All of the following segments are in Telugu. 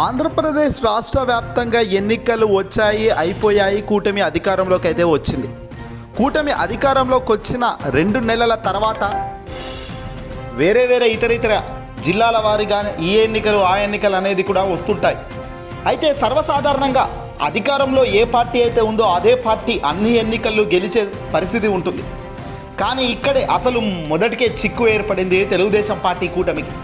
ఆంధ్రప్రదేశ్ రాష్ట్ర వ్యాప్తంగా ఎన్నికలు వచ్చాయి అయిపోయాయి. కూటమి అధికారంలోకి అయితే వచ్చింది. కూటమి అధికారంలోకి వచ్చిన రెండు నెలల తర్వాత వేరే వేరే ఇతర ఇతర జిల్లాల వారిగా ఈ ఎన్నికలు ఆ ఎన్నికలు అనేది కూడా వస్తుంటాయి. అయితే సర్వసాధారణంగా అధికారంలో ఏ పార్టీ అయితే ఉందో అదే పార్టీ అన్ని ఎన్నికల్లో గెలిచే పరిస్థితి ఉంటుంది. కానీ ఇక్కడే అసలు మొదటికే చిక్కు ఏర్పడింది తెలుగుదేశం పార్టీ కూటమికి.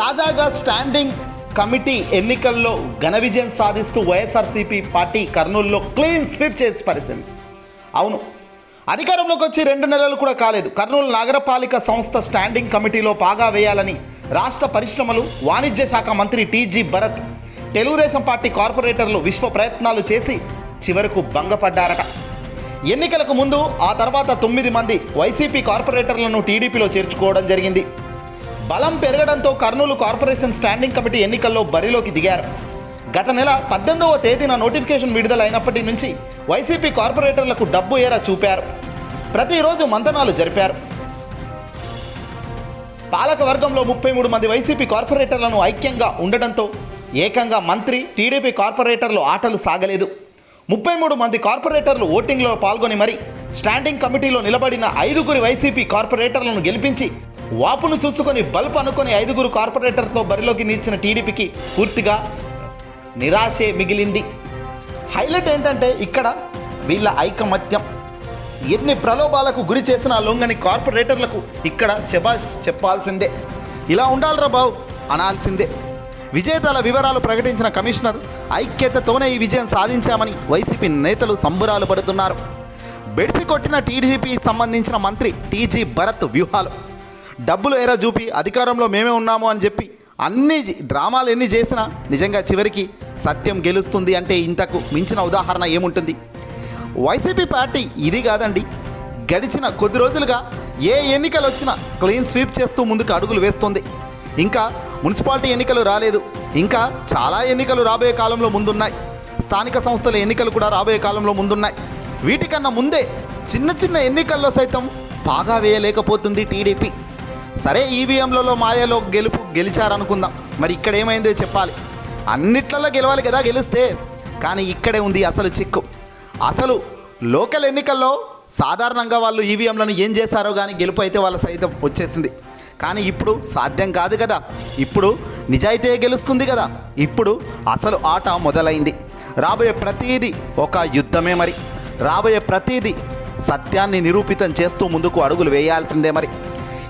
తాజాగా స్టాండింగ్ కమిటీ ఎన్నికల్లో ఘన విజయం సాధిస్తూ వైఎస్ఆర్సీపీ పార్టీ కర్నూలులో క్లీన్ స్వీప్ చేసి పరిస్థితి అవును అధికారంలోకి వచ్చి రెండు నెలలు కూడా కాలేదు. కర్నూలు నగరపాలిక సంస్థ స్టాండింగ్ కమిటీలో పాగా వేయాలని రాష్ట్ర పరిశ్రమలు వాణిజ్య శాఖ మంత్రి టీజీ భరత్ తెలుగుదేశం పార్టీ కార్పొరేటర్లు విశ్వ ప్రయత్నాలు చేసి చివరకు భంగపడ్డారట. ఎన్నికలకు ముందు ఆ తర్వాత తొమ్మిది మంది వైసీపీ కార్పొరేటర్లను టీడీపీలో చేర్చుకోవడం జరిగింది. బలం పెరగడంతో కర్నూలు కార్పొరేషన్ స్టాండింగ్ కమిటీ ఎన్నికల్లో బరిలోకి దిగారు. గత నెల పద్దెనిమిదవ తేదీన నోటిఫికేషన్ విడుదలైనప్పటి నుంచి వైసీపీ కార్పొరేటర్లకు డబ్బు ఏర చూపారు. ప్రతిరోజు మంతనాలు జరిపారు. పాలక వర్గంలో ముప్పై మూడు మంది వైసీపీ కార్పొరేటర్లను ఐక్యంగా ఉండడంతో ఏకంగా మంత్రి టీడీపీ కార్పొరేటర్లు ఆటలు సాగలేదు. ముప్పై మూడు మంది కార్పొరేటర్లు ఓటింగ్లో పాల్గొని మరి స్టాండింగ్ కమిటీలో నిలబడిన ఐదుగురి వైసీపీ కార్పొరేటర్లను గెలిపించి వాపును చూసుకొని బల్బ్ అనుకొని ఐదుగురు కార్పొరేటర్తో బరిలోకి నిలిచిన టీడీపీకి పూర్తిగా నిరాశే మిగిలింది. హైలైట్ ఏంటంటే ఇక్కడ వీళ్ళ ఐకమత్యం. ఎన్ని ప్రలోభాలకు గురి చేసిన లొంగని కార్పొరేటర్లకు ఇక్కడ శబాష్ చెప్పాల్సిందే. ఇలా ఉండాలిరా బాబు అనాల్సిందే. విజేతల వివరాలు ప్రకటించిన కమిషనర్ ఐక్యతతోనే ఈ విజయం సాధించామని వైసీపీ నేతలు సంబురాలు పడుతున్నారు. బెడిసి కొట్టిన టీడీపీ సంబంధించిన మంత్రి టీజీ భరత్ వ్యూహాలు. డబ్బులు ఎరా చూపి అధికారంలో మేమే ఉన్నాము అని చెప్పి అన్ని డ్రామాలు ఎన్ని చేసినా నిజంగా చివరికి సత్యం గెలుస్తుంది అంటే ఇంతకు మించిన ఉదాహరణ ఏముంటుంది? వైసీపీ పార్టీ ఇది కాదండి. గడిచిన కొద్ది రోజులుగా ఏ ఎన్నికలు వచ్చినా క్లీన్ స్వీప్ చేస్తూ ముందుకు అడుగులు వేస్తుంది. ఇంకా మున్సిపాలిటీ ఎన్నికలు రాలేదు. ఇంకా చాలా ఎన్నికలు రాబోయే కాలంలో ముందున్నాయి. స్థానిక సంస్థల ఎన్నికలు కూడా రాబోయే కాలంలో ముందున్నాయి. వీటికన్నా ముందే చిన్న చిన్న ఎన్నికల్లో సైతం బాగా వేయలేకపోతుంది టీడీపీ. సరే ఈవీఎంలలో మాయలో గెలుపు గెలిచారనుకుందాం. మరి ఇక్కడ ఏమైందో చెప్పాలి. అన్నిట్లలో గెలవాలి కదా గెలిస్తే. కానీ ఇక్కడే ఉంది అసలు చిక్కు. అసలు లోకల్ ఎన్నికల్లో సాధారణంగా వాళ్ళు ఈవీఎంలను ఏం చేశారో కానీ గెలుపు అయితే వాళ్ళ సైతం వచ్చేసింది. కానీ ఇప్పుడు సాధ్యం కాదు కదా. ఇప్పుడు నిజాయితీ గెలుస్తుంది కదా. ఇప్పుడు అసలు ఆట మొదలైంది. రాబోయే ప్రతీది ఒక యుద్ధమే మరి. రాబోయే ప్రతీది సత్యాన్ని నిరూపితం చేస్తూ ముందుకు అడుగులు వేయాల్సిందే మరి.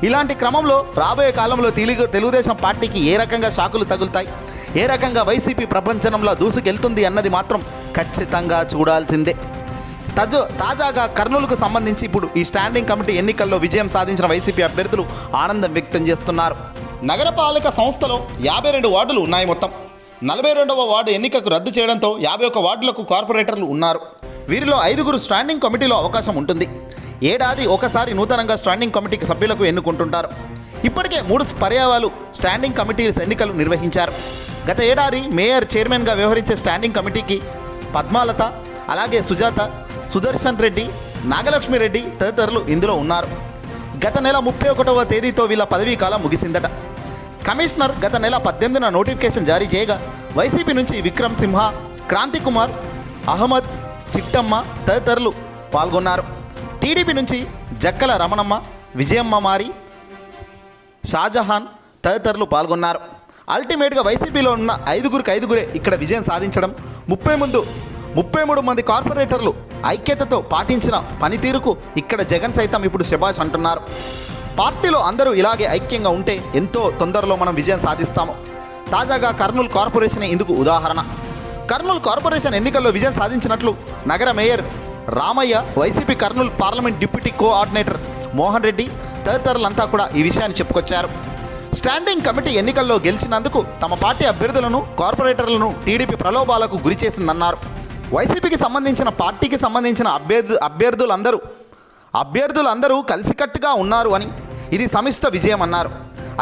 ఇలాంటి క్రమంలో రాబోయే కాలంలో తెలుగు తెలుగుదేశం పార్టీకి ఏ రకంగా షాకులు తగులుతాయి? ఏ రకంగా వైసీపీ ప్రపంచంలో దూసుకెళ్తుంది అన్నది మాత్రం ఖచ్చితంగా చూడాల్సిందే. తజు తాజాగా కర్నూలుకు సంబంధించి ఇప్పుడు ఈ స్టాండింగ్ కమిటీ ఎన్నికల్లో విజయం సాధించిన వైసీపీ అభ్యర్థులు ఆనందం వ్యక్తం చేస్తున్నారు. నగరపాలక సంస్థలో యాభై రెండు వార్డులు ఉన్నాయి మొత్తం. నలభై రెండవ వార్డు ఎన్నికకు రద్దు చేయడంతో యాభై ఒక్క వార్డులకు కార్పొరేటర్లు ఉన్నారు. వీరిలో ఐదుగురు స్టాండింగ్ కమిటీలో అవకాశం ఉంటుంది. ఏడాది ఒకసారి నూతనంగా స్టాండింగ్ కమిటీకి సభ్యులకు ఎన్నుకుంటుంటారు. ఇప్పటికే మూడు పర్యాయాలు స్టాండింగ్ కమిటీ ఎన్నికలు నిర్వహించారు. గత ఏడాది మేయర్ చైర్మన్గా వ్యవహరించే స్టాండింగ్ కమిటీకి పద్మాలత అలాగే సుజాత సుదర్శన్ రెడ్డి నాగలక్ష్మి రెడ్డి తదితరులు ఇందులో ఉన్నారు. గత నెల ముప్పై ఒకటవ తేదీతో వీళ్ళ పదవీ కాలం ముగిసిందట. కమిషనర్ గత నెల పద్దెనిమిదిన నోటిఫికేషన్ జారీ చేయగా వైసీపీ నుంచి విక్రమ్ సింహ క్రాంతికుమార్ అహ్మద్ చిట్టమ్మ తదితరులు పాల్గొన్నారు. టీడీపీ నుంచి జక్కల రమణమ్మ విజయమ్మ మారి షాజహాన్ తదితరులు పాల్గొన్నారు. అల్టిమేట్గా వైసీపీలో ఉన్న ఐదుగురికి ఐదుగురే ఇక్కడ విజయం సాధించడం ముప్పై ముందు ముప్పై మూడు మంది కార్పొరేటర్లు ఐక్యతతో పాటించిన పనితీరుకు ఇక్కడ జగన్ సైతం ఇప్పుడు శబాష్ అంటున్నారు. పార్టీలో అందరూ ఇలాగే ఐక్యంగా ఉంటే ఎంతో తొందరలో మనం విజయం సాధిస్తాము. తాజాగా కర్నూలు కార్పొరేషన్ ఇందుకు ఉదాహరణ. కర్నూలు కార్పొరేషన్ ఎన్నికల్లో విజయం సాధించినట్లు నగర mayor Ramaiah YCP Kurnool parliament deputy coordinator Mohan Reddy తదితరులంతా కూడా ఈ విషయాన్ని చెప్పుకొచ్చారు. స్టాండింగ్ కమిటీ ఎన్నికల్లో గెలిచినందుకు తమ పార్టీ అభ్యర్థులను కార్పొరేటర్లను టీడీపీ ప్రలోభాలకు గురి చేసిందన్నారు. వైసీపీకి సంబంధించిన పార్టీకి సంబంధించిన అభ్యర్థు అభ్యర్థులందరూ అభ్యర్థులందరూ కలిసికట్టుగా ఉన్నారు అని ఇది సమిష్ట విజయం అన్నారు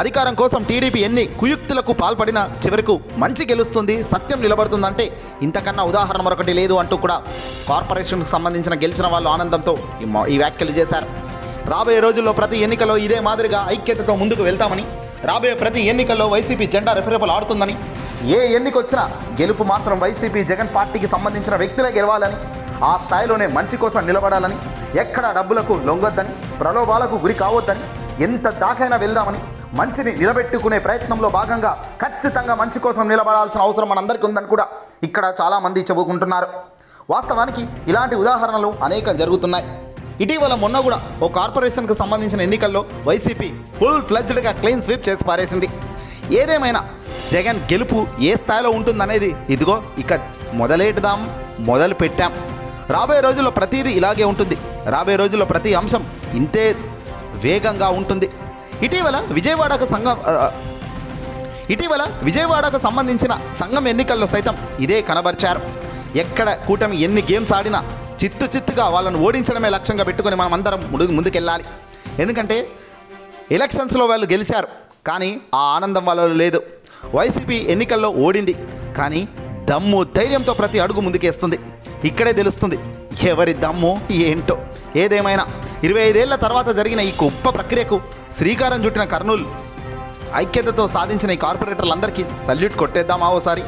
అధికారం కోసం టీడీపీ ఎన్ని కుయుక్తులకు పాల్పడినా చివరకు మంచి గెలుస్తుంది సత్యం నిలబడుతుందంటే ఇంతకన్నా ఉదాహరణ మరొకటి లేదు అంటూ కూడా కార్పొరేషన్కు సంబంధించిన గెలిచిన వాళ్ళు ఆనందంతో ఈ వ్యాఖ్యలు చేశారు. రాబోయే రోజుల్లో ప్రతి ఎన్నికలో ఇదే మాదిరిగా ఐక్యతతో ముందుకు వెళ్తామని రాబోయే ప్రతి ఎన్నికల్లో వైసీపీ జెండా రెపరెపలు ఆడుతుందని ఏ ఎన్నికొచ్చినా గెలుపు మాత్రం వైసీపీ జగన్ పార్టీకి సంబంధించిన వ్యక్తులే గెలవాలని ఆ స్థాయిలోనే మంచి కోసం నిలబడాలని ఎక్కడ డబ్బులకు లొంగొద్దని ప్రలోభాలకు గురి కావద్దని ఎంత దాకైనా వెళ్దామని మంచిని నిలబెట్టుకునే ప్రయత్నంలో భాగంగా ఖచ్చితంగా మంచి కోసం నిలబడాల్సిన అవసరం మనందరికీ ఉందని కూడా ఇక్కడ చాలామంది చెప్పుకుంటున్నారు వాస్తవానికి ఇలాంటి ఉదాహరణలు అనేకం జరుగుతున్నాయి. ఇటీవల మొన్న కూడా ఓ కార్పొరేషన్కు సంబంధించిన ఎన్నికల్లో వైసీపీ ఫుల్ ఫ్లెడ్జ్డ్గా క్లీన్ స్వీప్ చేసి పారేసింది. ఏదేమైనా జగన్ గెలుపు ఏ స్థాయిలో ఉంటుందనేది ఇదిగో ఇక మొదలెట్టుదాం మొదలు పెట్టాం. రాబోయే రోజుల్లో ప్రతిదీ ఇలాగే ఉంటుంది. రాబోయే రోజుల్లో ప్రతి అంశం ఇంతే వేగంగా ఉంటుంది. ఇటీవల విజయవాడకు సంఘం ఇటీవల విజయవాడకు సంబంధించిన సంఘం ఎన్నికల్లో సైతం ఇదే కనబరిచారు. ఎక్కడ కూటమి ఎన్ని గేమ్స్ ఆడినా చిత్తు చిత్తుగా వాళ్ళను ఓడించడమే లక్ష్యంగా పెట్టుకొని మనం అందరం ముందు ముందుకెళ్ళాలి. ఎందుకంటే ఎలక్షన్స్లో వాళ్ళు గెలిచారు కానీ ఆ ఆనందం వాళ్ళలో లేదు. వైసీపీ ఎన్నికల్లో ఓడింది కానీ దమ్ము ధైర్యంతో ప్రతి అడుగు ముందుకేస్తుంది. ఇక్కడే తెలుస్తుంది ఎవరి దమ్ము ఏంటో. ఏదేమైనా ఇరవై ఐదేళ్ళ తర్వాత జరిగిన ఈ గొప్ప ప్రక్రియకు శ్రీకారం చుట్టిన కర్నూలు ఐక్యతతో సాధించిన ఈ కార్పొరేటర్లందరికీ సల్యూట్ కొట్టేద్దామా ఓసారి?